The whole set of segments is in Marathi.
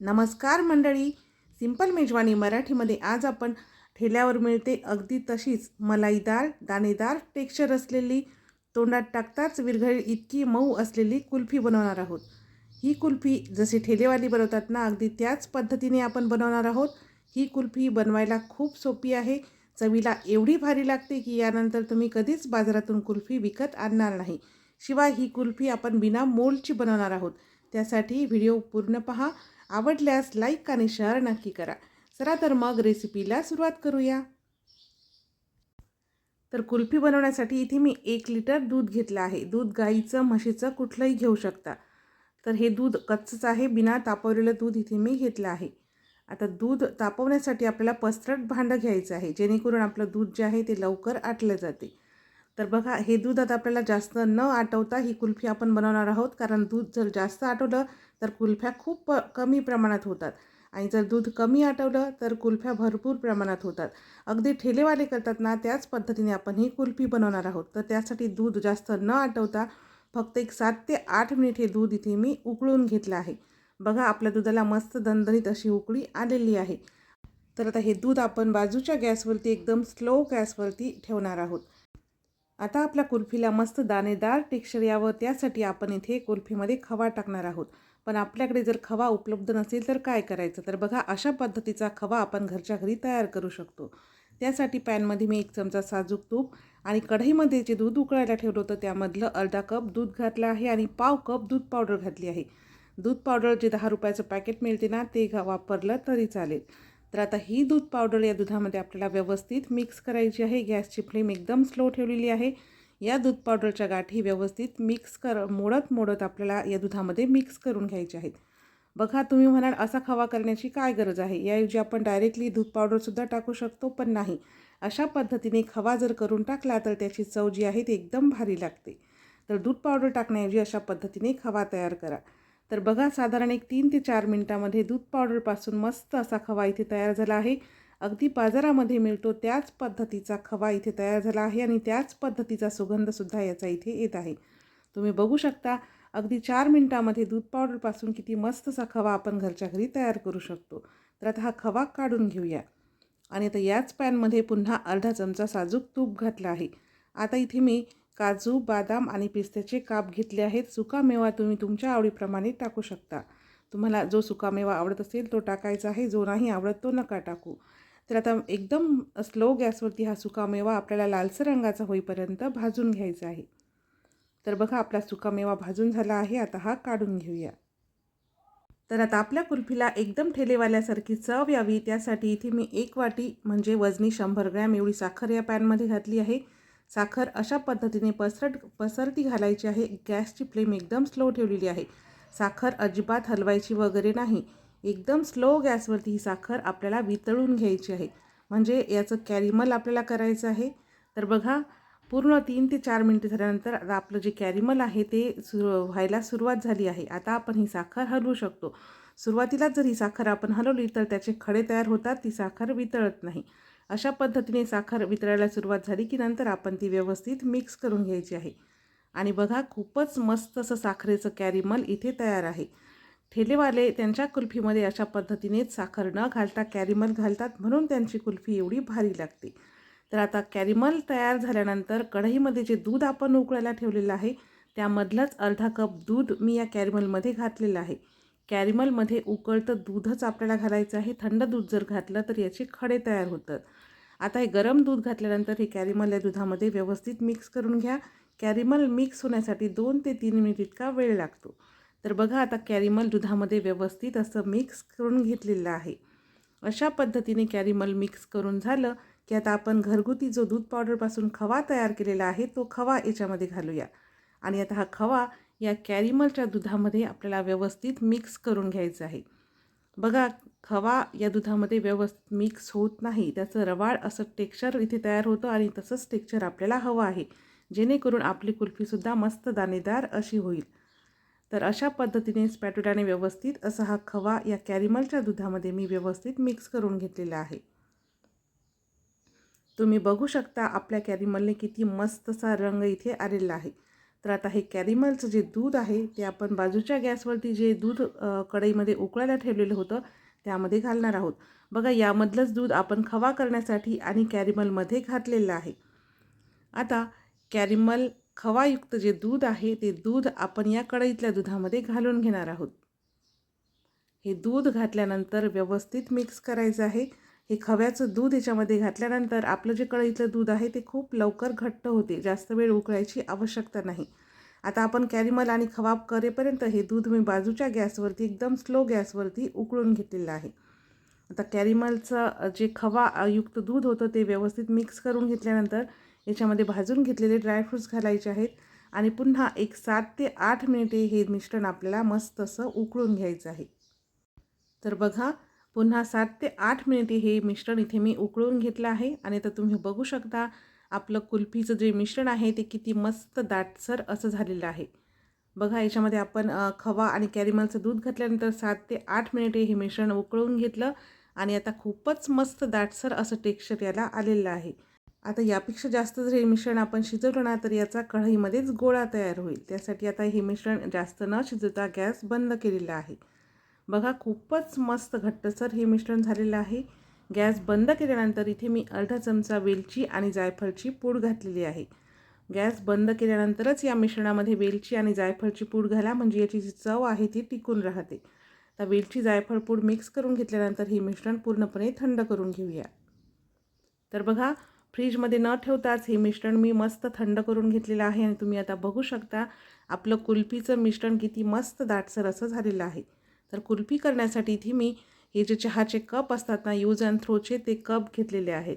नमस्कार मंडळी. सिंपल मेजवानी मराठीमध्ये आज आपण ठेल्यावर मिळते अगदी तशीच मलाईदार दाणेदार टेक्स्चर असलेली तोंडात टाकताच विरघळी इतकी मऊ असलेली कुल्फी बनवणार आहोत. ही कुल्फी जशी ठेलेवाली बनवतात ना अगदी त्याच पद्धतीने आपण बनवणार आहोत. ही कुल्फी बनवायला खूप सोपी आहे. चवीला एवढी भारी लागते की यानंतर तुम्ही कधीच बाजारातून कुल्फी विकत आणणार नाही. शिवाय ही कुल्फी आपण बिना मोलची बनवणार आहोत. त्यासाठी व्हिडिओ पूर्ण पहा. आवडल्यास लाईक आणि शेअर नक्की करा. चला तर मग रेसिपीला सुरुवात करूया. तर कुल्फी बनवण्यासाठी इथे मी एक लिटर दूध घेतलं आहे. दूध गाईचं म्हशीचं कुठलंही घेऊ शकता. तर हे दूध कच्चंच आहे. बिना तापवलेलं दूध इथे मी घेतलं आहे. आता दूध तापवण्यासाठी आपल्याला पसरट भांडं घ्यायचं आहे. जेणेकरून आपलं दूध जे आहे ते लवकर आटलं जाते. तर बघा हे दूध आता आपल्याला जास्त न आटवता ही कुल्फी आपण बनवणार आहोत. कारण दूध जर जास्त आटवलं तर कुल्फ्या खूप प कमी प्रमाणात होतात. आणि जर दूध कमी आटवलं तर कुल्फ्या भरपूर प्रमाणात होतात. अगदी ठेलेवाले करतात ना त्याच पद्धतीने आपण ही कुल्फी बनवणार आहोत. तर त्यासाठी दूध जास्त न आटवता फक्त एक सात ते आठ मिनिट हे दूध इथे मी उकळून घेतलं आहे. बघा आपल्या दुधाला मस्त दणदणीत अशी उकळी आलेली आहे. तर आता हे दूध आपण बाजूच्या गॅसवरती एकदम स्लो गॅसवरती ठेवणार आहोत. आता आपल्या कुल्फीला मस्त दाणेदार टेक्स्चर यावं त्यासाठी आपण इथे कुल्फीमध्ये खवा टाकणार आहोत. पण आपल्याकडे जर खवा उपलब्ध नसेल तर काय करायचं? तर बघा अशा पद्धतीचा खवा आपण घरच्या घरी तयार करू शकतो. त्यासाठी पॅनमध्ये मी एक चमचा साजूक तूप आणि कढईमध्ये जे दूध उकळायला ठेवलं होतं त्यामधलं अर्धा कप दूध घातलं आहे आणि पाव कप दूध पावडर घातली आहे. दूध पावडर जे दहा रुपयाचं पॅकेट मिळते ना ते घा वापरलं तरी चालेल. तर आता ही दूध पावडर या दुधामध्ये आपल्याला व्यवस्थित मिक्स करायची आहे. गॅसची फ्लेम एकदम स्लो ठेवलेली आहे. या दूध पावडरच्या गाठी व्यवस्थित मिक्स कर मोडत मोडत आपल्याला या दुधामध्ये मिक्स करून घ्यायचे आहेत. बघा तुम्ही म्हणाल असा खवा करण्याची काय गरज आहे? याऐवजी आपण डायरेक्टली दूध पावडरसुद्धा टाकू शकतो पण नाही. अशा पद्धतीने खवा जर करून टाकला तर त्याची चव जी आहे ती एकदम भारी लागते. तर दूध पावडर टाकण्याऐवजी अशा पद्धतीने खवा तयार करा. तर बघा साधारण एक तीन ते चार मिनटामध्ये दूध पावडरपासून मस्त असा खवा इथे तयार झाला आहे. अगदी बाजारामध्ये मिळतो त्याच पद्धतीचा खवा इथे तयार झाला आहे आणि त्याच पद्धतीचा सुगंधसुद्धा याचा इथे येत आहे. तुम्ही बघू शकता अगदी चार मिनटामध्ये दूध पावडरपासून किती मस्त असा खवा आपण घरच्या घरी तयार करू शकतो. तर आता हा खवा काढून घेऊया. आणि आता याच पॅनमध्ये पुन्हा अर्धा चमचा साजूक तूप घातला आहे. आता इथे मी काजू बदाम आणि पिस्त्याचे काप घेतले आहेत. सुकामेवा तुम्ही तुमच्या आवडीप्रमाणे टाकू शकता. तुम्हाला जो सुकामेवा आवडत असेल तो टाकायचा आहे. जो नाही आवडत तो नका टाकू. तर आता एकदम स्लो गॅसवरती हा सुकामेवा आपल्याला लालसर रंगाचा होईपर्यंत भाजून घ्यायचा आहे. तर बघा आपला सुकामेवा भाजून झाला आहे. आता हा काढून घेऊया. तर आता आपल्या कुल्फीला एकदम ठेलेवाल्यासारखी चव यावी. त्यासाठी इथे मी एक वाटी म्हणजे वजनी शंभर ग्रॅम एवढी साखर या पॅनमध्ये घातली आहे. साखर अशा पद्धतीने पसरट पसरती घालायची आहे. गॅसची फ्लेम एकदम स्लो ठेवलेली आहे. साखर अजिबात हलवायची वगैरे नाही. एकदम स्लो गॅसवरती ही साखर आपल्याला वितळून घ्यायची आहे. म्हणजे याचं कॅरिमल आपल्याला करायचं आहे. तर बघा पूर्ण तीन ते चार मिनटे झाल्यानंतर आता आपलं जे कॅरिमल आहे ते सुरू व्हायला सुरुवात झाली आहे. आता आपण ही साखर हलवू शकतो. सुरुवातीलाच जर ही साखर आपण हलवली तर त्याचे खडे तयार होतात ती साखर वितळत नाही. अशा पद्धतीने साखर वितळायला सुरुवात झाली की नंतर आपण ती व्यवस्थित मिक्स करून घ्यायची आहे. आणि बघा खूपच मस्त असं साखरेचं कॅरिमल इथे तयार आहे. ठेलेवाले त्यांच्या कुल्फीमध्ये अशा पद्धतीनेच साखर न घालता कॅरिमल घालतात म्हणून त्यांची कुल्फी एवढी भारी लागते. तर आता कॅरिमल तयार झाल्यानंतर कढईमध्ये जे दूध आपण उकळायला ठेवलेलं आहे त्यामधलंच अर्धा कप दूध मी या कॅरिमलमध्ये घातलेलं आहे. कॅरिमलमध्ये उकळतं दूधच आपल्याला घालायचं आहे. थंड दूध जर घातलं तर याचे खडे तयार होतात. आता हे गरम दूध घातल्यानंतर हे कॅरिमल या दुधामध्ये व्यवस्थित मिक्स करून घ्या. कॅरिमल मिक्स होण्यासाठी दोन ते तीन मिनिट इतका वेळ लागतो. तर बघा आता कॅरिमल दुधामध्ये व्यवस्थित असं मिक्स करून घेतलेलं आहे. अशा पद्धतीने कॅरिमल मिक्स करून झालं की आता आपण घरगुती जो दूध पावडरपासून खवा तयार केलेला आहे तो खवा याच्यामध्ये घालूया. आणि आता हा खवा या कॅरिमलच्या दुधामध्ये आपल्याला व्यवस्थित मिक्स करून घ्यायचं आहे. बघा खवा या दुधामध्ये व्यवस्थित मिक्स होत नाही. त्याचं रवाळ असं टेक्स्चर इथे तयार होतं आणि तसंच टेक्स्चर आपल्याला हवं आहे. जेणेकरून आपली कुल्फीसुद्धा मस्त दाणेदार अशी होईल. तर अशा पद्धतीने स्पॅटुलाने व्यवस्थित असा हा खवा या कॅरिमलच्या दुधामध्ये मी व्यवस्थित मिक्स करून घेतलेला आहे. तुम्ही बघू शकता आपल्या कॅरिमलने किती मस्त असा रंग इथे आलेला आहे. तर आता हे कॅरिमलचं जे दूध आहे ते आपण बाजूच्या गॅसवरती जे दूध कढईमध्ये उकळायला ठेवलेलं होतं त्यामध्ये घालणार आहोत. बघा यामधलंच दूध आपण खवा करण्यासाठी आणि कॅरिमलमध्ये घातलेलं आहे. आता कॅरिमल खवायुक्त जे दूध आहे ते दूध आपण या कढईतल्या दुधामध्ये घालून घेणार आहोत. हे दूध घातल्यानंतर व्यवस्थित मिक्स करायचं आहे. हे खव्याचं दूध याच्यामध्ये घातल्यानंतर आपलं जे कढईतलं दूध आहे ते खूप लवकर घट्ट होते. जास्त वेळ उकळायची आवश्यकता नाही. आता आपण कॅरिमल आणि खवा करेपर्यंत हे दूध मी बाजूच्या गॅसवरती एकदम स्लो गॅसवरती उकळून घेतलेलं आहे. आता कॅरिमलचं जे खवा युक्त दूध होतं ते व्यवस्थित मिक्स करून घेतल्यानंतर याच्यामध्ये भाजून घेतलेले ड्रायफ्रूट्स घालायचे आहेत. आणि पुन्हा एक सात ते आठ मिनिटे हे मिश्रण आपल्याला मस्त असं उकळून घ्यायचं आहे. तर बघा पुन्हा सात ते आठ मिनिटे हे मिश्रण इथे मी उकळून घेतलं आहे. आणि तर तुम्ही बघू शकता आपलं कुल्फीचं जे मिश्रण आहे ते किती मस्त दाटसर असं झालेलं आहे. बघा याच्यामध्ये आपण खवा आणि कॅरिमलचं दूध घातल्यानंतर सात ते आठ मिनिटे हे मिश्रण उकळून घेतलं. आणि आता खूपच मस्त दाटसर असं टेक्स्चर याला आलेलं आहे. आता यापेक्षा जास्त जर हे मिश्रण आपण शिजवलं ना तर याचा कढईमध्येच गोळा तयार होईल. त्यासाठी आता हे मिश्रण जास्त न शिजवता गॅस बंद केलेला आहे. बघा खूपच मस्त घट्टसर हे मिश्रण झालेलं आहे. गॅस बंद केल्यानंतर इथे मी अर्धा चमचा वेलची आणि जायफळची पूड घातलेली आहे. गॅस बंद केल्यानंतरच या मिश्रणामध्ये वेलची आणि जायफळची पूड घाला म्हणजे याची जी चव आहे ती टिकून राहते. तर वेलची जायफळ पूड मिक्स करून घेतल्यानंतर हे मिश्रण पूर्णपणे थंड करून घेऊया. तर बघा फ्रीजमध्ये न ठेवताच हे मिश्रण मी मस्त थंड करून घेतलेलं आहे आणि तुम्ही आता बघू शकता आपलं कुल्फीचं मिश्रण किती मस्त दाटसर असं झालेलं आहे. तर कुल्फी करण्यासाठी इथे मी हे जे चहाचे कप असतात ना यूज अँड थ्रोचे ते कप घेतलेले आहेत.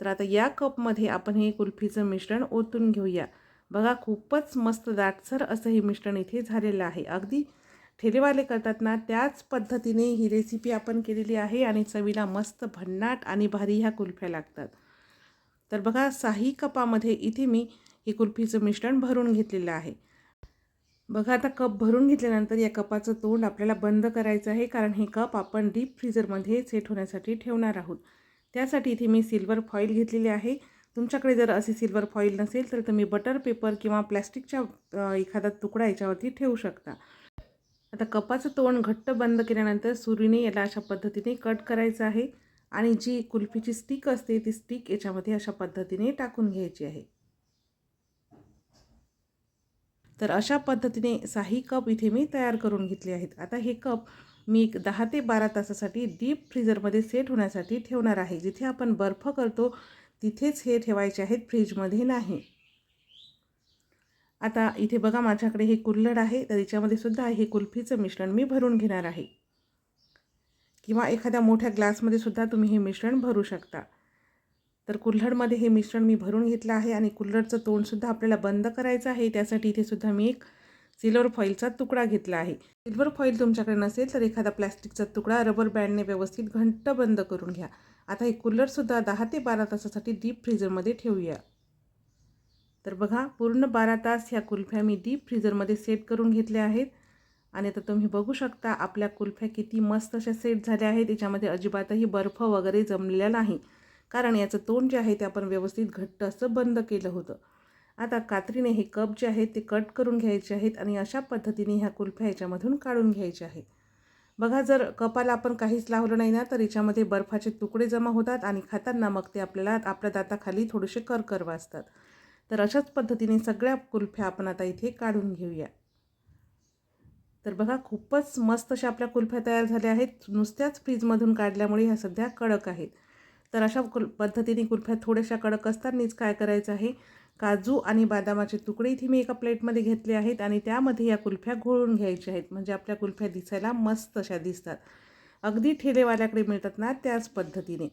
तर आता या कपमध्ये आपण हे कुल्फीचं मिश्रण ओतून घेऊया. बघा खूपच मस्त दाटसर असं हे मिश्रण इथे झालेलं आहे. अगदी ठेलेवाले करतात ना त्याच पद्धतीने ही रेसिपी आपण केलेली आहे आणि चवीला मस्त भन्नाट आणि भारी ह्या कुल्फ्या लागतात. तर बघा साही कपामध्ये इथे मी हे कुल्फीचं मिश्रण भरून घेतलेलं आहे. बघा आता कप भरून घेतल्यानंतर या कपाचं तोंड आपल्याला बंद करायचं आहे कारण हे कप आपण डीप फ्रीजरमध्ये सेट होण्यासाठी ठेवणार आहोत. त्यासाठी इथे मी सिल्वर फॉईल घेतलेली आहे. तुमच्याकडे जर असे सिल्वर फॉईल नसेल तर तुम्ही बटर पेपर किंवा प्लॅस्टिकच्या एखादा तुकडा याच्यावरती ठेवू शकता. आता कपाचं तोंड घट्ट बंद केल्यानंतर सुरीने याला अशा पद्धतीने कट करायचं आहे. आणि जी कुल्फीची स्टिक असते ती स्टिक याच्यामध्ये अशा पद्धतीने टाकून घ्यायची आहे. तर अशा पद्धतीने साही कप इथे मी तयार करून घेतले आहेत. आता हे कप मी एक दहा ते बारा तासासाठी डीप फ्रीजरमध्ये सेट होण्यासाठी ठेवणार आहे. जिथे आपण बर्फ करतो तिथेच हे ठेवायचे आहेत फ्रीजमध्ये नाही. आता इथे बघा माझ्याकडे हे कुल्हड आहे तर याच्यामध्ये सुद्धा हे कुल्फीचं मिश्रण मी भरून घेणार आहे. किंवा एखाद्या मोठ्या ग्लासमध्ये सुद्धा तुम्ही हे मिश्रण भरू शकता. तर कुल्हडमध्ये हे मिश्रण मी भरून घेतलं आहे आणि कुल्हडचं तोंडसुद्धा आपल्याला बंद करायचं आहे. त्यासाठी इथे सुद्धा मी एक सिल्वर फॉईलचा तुकडा घेतला आहे. सिल्वर फॉईल तुमच्याकडे नसेल तर एखादा प्लॅस्टिकचा तुकडा रबर बँडने व्यवस्थित घंट बंद करून घ्या. आता हे कुल्हडसुद्धा दहा ते बारा तासासाठी डीप फ्रीजरमध्ये ठेवूया. तर बघा पूर्ण बारा तास ह्या कुल्फ्या मी डीप फ्रीजरमध्ये सेट करून घेतल्या आहेत. आणि आता तुम्ही बघू शकता आपल्या कुल्फ्या किती मस्त अशा सेट झाल्या आहेत. याच्यामध्ये अजिबातही बर्फ वगैरे जमलेला नाही. कारण याचं तोंड जे आहे ते आपण व्यवस्थित घट्ट असं बंद केलं होतं. आता कात्रीने हे कप जे आहेत ते कट करून घ्यायचे आहेत आणि अशा पद्धतीने ह्या कुल्फ्या याच्यामधून काढून घ्यायच्या आहेत. बघा जर कपाला आपण काहीच लावलं नाही ना तर याच्यामध्ये बर्फाचे तुकडे जमा होतात आणि खाताना मग ते आपल्याला आपल्या दाताखाली थोडेसे करकर वाजतात. तर अशाच पद्धतीने सगळ्या कुल्फ्या आपण आता इथे काढून घेऊया. तर बघा खूपच मस्त अशा आपल्या कुल्फ्या तयार झाल्या आहेत. नुसत्याच फ्रीजमधून काढल्यामुळे ह्या सध्या कडक आहेत. तर अशा कुल पद्धतीने कुल्फ्या थोड्याशा कडक असतानाच काय करायचं आहे? काजू आणि बदामाचे तुकडे इथे मी एका प्लेटमध्ये घेतले आहेत आणि त्यामध्ये या कुल्फ्या घोळून घ्यायच्या आहेत. म्हणजे आपल्या कुल्फ्या दिसायला मस्त अशा दिसतात. अगदी ठेलेवाल्याकडे मिळतात ना त्याच पद्धतीने.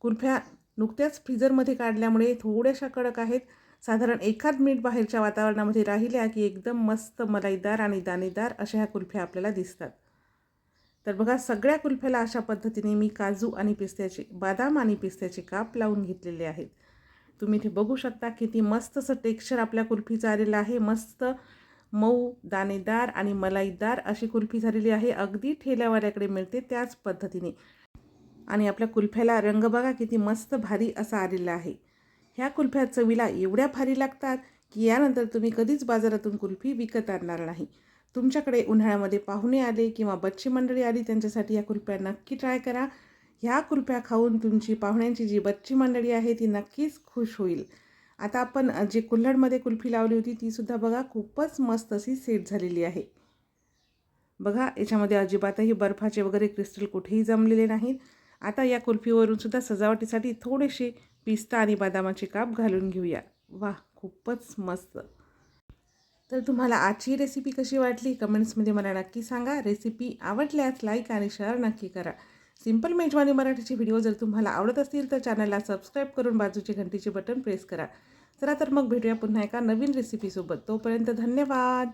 कुल्फ्या नुकत्याच फ्रीजरमध्ये काढल्यामुळे थोड्याशा कडक आहेत. साधारण एखाद मिनिट बाहेरच्या वातावरणामध्ये राहिल्या की एकदम मस्त मलाईदार आणि दाणेदार अशा ह्या कुल्फ्या आपल्याला दिसतात. तर बघा सगळ्या कुल्फ्याला अशा पद्धतीने मी काजू आणि पिस्त्याचे बदाम आणि पिस्त्याचे काप लावून घेतलेले आहेत. तुम्ही इथे बघू शकता किती मस्त असं टेक्स्चर आपल्या कुल्फीचं आलेलं आहे. मस्त मऊ दाणेदार आणि मलाईदार अशी कुल्फी झालेली आहे. अगदी ठेल्यावाल्याकडे मिळते त्याच पद्धतीने. आणि आपल्या कुल्फ्याला रंग बघा किती मस्त भारी असा आलेला आहे. ह्या कुल्फ्या चवीला एवढ्या भारी लागतात की यानंतर तुम्ही कधीच बाजारातून कुल्फी विकत आणणार नाही. तुमच्याकडे उन्हाळ्यामध्ये पाहुणे आले किंवा बच्ची मंडळी आली त्यांच्यासाठी या कुल्फ्या नक्की ट्राय करा. ह्या कुल्फ्या खाऊन तुमची पाहुण्यांची जी बच्ची मंडळी आहे ती नक्कीच खुश होईल. आता आपण जे कुल्हडमध्ये कुल्फी लावली होती तीसुद्धा बघा खूपच मस्त अशी सेट झालेली आहे. बघा याच्यामध्ये अजिबातही बर्फाचे वगैरे क्रिस्टल कुठेही जमलेले नाहीत. आता या कुल्फीवरून सुद्धा सजावटीसाठी थोडेसे पिस्ता आणि बदामाचे काप घालून घेऊया. वा खूपच मस्त. तर तुम्हाला आजची रेसिपी कशी वाटली? कमेंट्समध्ये मला नक्की सांगा. रेसिपी आवडल्यास लाईक आणि शेअर नक्की करा. सिंपल मेजवानी मराठीचे व्हिडिओ जर तुम्हाला आवडत असतील तर चॅनलला सबस्क्राईब करून बाजूचे घंटीचे बटन प्रेस करा. चला तर मग भेटूया पुन्हा एका नवीन रेसिपीसोबत तोपर्यंत धन्यवाद!